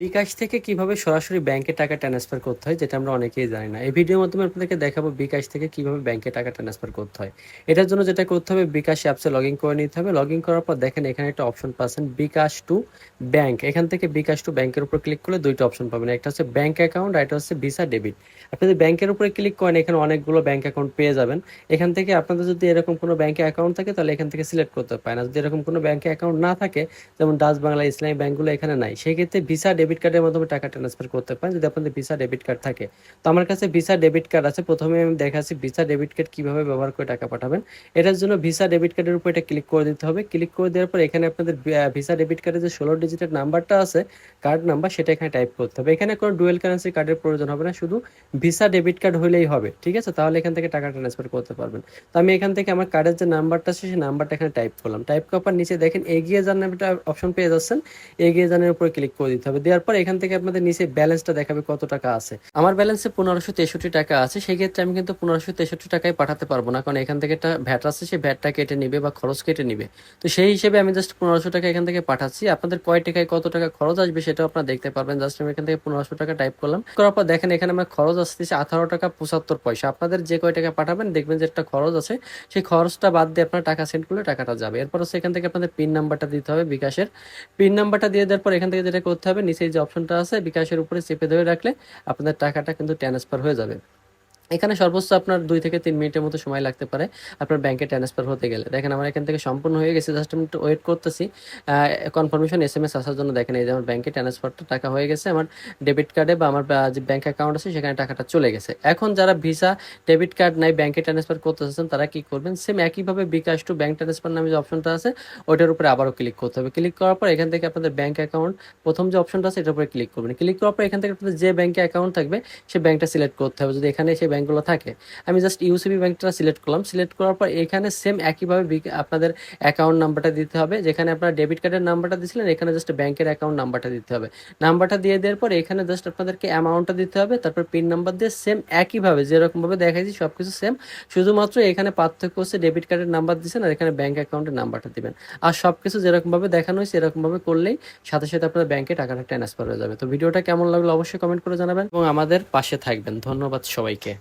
বিকাশ থেকে কীভাবে সরাসরি ব্যাংকে টাকা ট্রান্সফার করতে হয়, যেটা আমরা অনেকেই জানি না। এই ভিডিওর মাধ্যমে আপনাদেরকে দেখাবো বিকাশ থেকে কীভাবে ব্যাংকে টাকা ট্রান্সফার করতে হয়। এটার জন্য যেটা করতে হবে, বিকাশ অ্যাপসে লগ করে নিতে হবে। লগ করার পর দেখেন এখানে একটা অপশন পাচ্ছেন, বিকাশ টু ব্যাংক এখান থেকে বিকাশ টু ব্যাংকের উপর ক্লিক করলে দুইটা অপশন পাবেন। একটা হচ্ছে ব্যাংক অ্যাকাউন্ট আর একটা হচ্ছে ভিসা ডেবিট আপনি যদি ব্যাংকের উপরে ক্লিক করেন, এখানে অনেকগুলো ব্যাংক অ্যাকাউন্ট পেয়ে যাবেন। এখান থেকে আপনাদের যদি এরকম কোনো ব্যাংকে অ্যাকাউন্ট থাকে, তাহলে এখান থেকে সিলেক্ট করতে পারেন আর যদি এরকম কোনো ব্যাংকে অ্যাকাউন্ট না থাকে, যেমন ডাচ বাংলা ইসলামী ব্যাংকগুলো এখানে নাই, সেই ক্ষেত্রে ভিসা ডেবিট কার্ডের মাধ্যমে টাকা ট্রান্সফার করতে পারেন, যদি আপনাদের ভিসা ডেবিট কার্ড থাকে। তো আমার কাছে ভিসা ডেবিট কার্ড আছে, প্রথমে আমি দেখাচ্ছি ভিসা ডেবিট কার্ড কীভাবে ব্যবহার করে টাকা পাঠাবেন। এটার জন্য ভিসা ডেবিট কার্ডের উপর এটা ক্লিক করে দিতে হবে। ক্লিক করে দেওয়ার পর এখানে আপনাদের ভিসা ডেবিট কার্ডের যে ষোলো ডিজিটের নাম্বারটা আছে কার্ড নাম্বার সেটা এখানে টাইপ করতে হবে। এখানে কোনো ডুয়েল কারেন্সি কার্ডের প্রয়োজন হবে না, শুধু ভিসা ডেবিট কার্ড হলেই হবে, ঠিক আছে? তাহলে এখান থেকে টাকা ট্রান্সফার করতে পারবেন। তো আমি এখান থেকে আমার কার্ডের যে নাম্বারটা আছে, সেই নাম্বারটা এখানে টাইপ করলাম। টাইপ করার পর নিচে দেখেন, এগিয়ে যান অপশন পেয়ে যাচ্ছেন। এগিয়ে যানের উপরে ক্লিক করে দিতে হবে। দেওয়ার পর এখান থেকে আপনাদের নিচে ব্যালেন্সটা দেখাবে কত টাকা আছে। আমার ব্যালেন্সে পনেরোশো তেষট্টি টাকা আছে সেই ক্ষেত্রে আমি কিন্তু পনেরোশো তেষট্টি টাকায় পাঠাতে পারব না, কারণ এখান থেকে একটা ভ্যাট আছে সেই ভ্যাটটা কেটে নিবে বা খরচ কেটে নিবে। তো সেই হিসেবে আমি জাস্ট পনেরোশো টাকা এখান থেকে পাঠাচ্ছি। আপনাদের কয় টাকায় কত টাকা খরচ আসবে সেটাও আপনারা দেখতে পারবেন। জাস্ট আমি এখান থেকে পনেরোশো টাকা টাইপ করলাম। করার পর দেখেন, এখানে আমার খরচ আসতেছে আঠারো টাকা পঁচাত্তর পয়সা। আপনাদের যে কয় টাকা পাঠাবেন দেখবেন যে একটা খরচ আছে, সেই খরচটা বাদ দিয়ে আপনার টাকা সেন্ড করলে টাকাটা যাবে। এরপর হচ্ছে এখান থেকে আপনাদের পিন নাম্বারটা দিতে হবে বিকাশের। পিন নাম্বারটা দিয়ে দেওয়ার পর এখান থেকে যেটা করতে হবে, নিচে যে অপশনটা আছে বিকাশের উপরে চেপে ধরে রাখলে আপনাদের টাকাটা কিন্তু ট্রান্সফার হয়ে যাবে। এখানে সর্বোচ্চ আপনার দুই থেকে তিন মিনিটের মতো সময় লাগতে পারে আপনার ব্যাংকে ট্রান্সফার হতে গেলে। দেখেন, আমার এখান থেকে সম্পূর্ণ হয়ে গেছে জাস্ট আমি একটু ওয়েট করতেছি। কনফার্মেশন এস এম এস আসার জন্য দেখেন, এই যে আমার ব্যাংকে ট্রান্সফারটা টাকা হয়ে গেছে, আমার ডেবিট কার্ডে বা আমার যে ব্যাংক অ্যাকাউন্ট আছে, সেখানে টাকাটা চলে গেছে। এখন যারা ভিসা ডেবিট কার্ড নাই ব্যাংকে ট্রান্সফার করতে চাচ্ছেন, তারা কি করবেন? সেম একইভাবে বিকাশ টু ব্যাংক ট্রান্সফার নামে যে অপশনটা আছে, ওইটার উপরে আবারও ক্লিক করতে হবে। ক্লিক করার পর এখান থেকে আপনাদের ব্যাংক অ্যাকাউন্ট প্রথম যে অপশনটা আছে, এটার উপরে ক্লিক করবেন। ক্লিক করার পর এখান থেকে আপনাদের যে ব্যাংকে অ্যাকাউন্ট থাকবে সেই ব্যাংকটা সিলেক্ট করতে হবে। যদি এখানে সেই ব্যাংকগুলো থাকে। আমি জাস্ট ইউসিবি ব্যাংকটা সিলেক্ট করলাম। সিলেক্ট করার পর এখানে সেম একইভাবে আপনাদের অ্যাকাউন্ট নাম্বারটা দিতে হবে। যেখানে আপনার ডেবিট কার্ডের নাম্বারটা দিয়েছিলেন এখানে জাস্ট ব্যাংকের অ্যাকাউন্ট নাম্বারটা দিতে হবে। নাম্বারটা দিয়ে দেওয়ার পর এখানে জাস্ট আপনাদেরকে অ্যামাউন্টটা দিতে হবে। তারপর পিন নাম্বার দিয়ে সেম একইভাবে যেরকমভাবে দেখাইছি সব কিছু সেম শুধুমাত্র এখানে পার্থক্য হচ্ছে ডেবিট কার্ডের নাম্বার দিচ্ছেন আর এখানে ব্যাংক অ্যাকাউন্টের নাম্বারটা দিবেন। আর সব কিছু যেরকমভাবে দেখানো হয়েছে, এরকমভাবে করলেই সাথে সাথে আপনার ব্যাংকে টাকাটা ট্রান্সফার হয়ে যাবে। তো ভিডিওটা কেমন লাগল অবশ্যই কমেন্ট করে জানাবেন এবং আমাদের পাশে থাকবেন। ধন্যবাদ সবাইকে।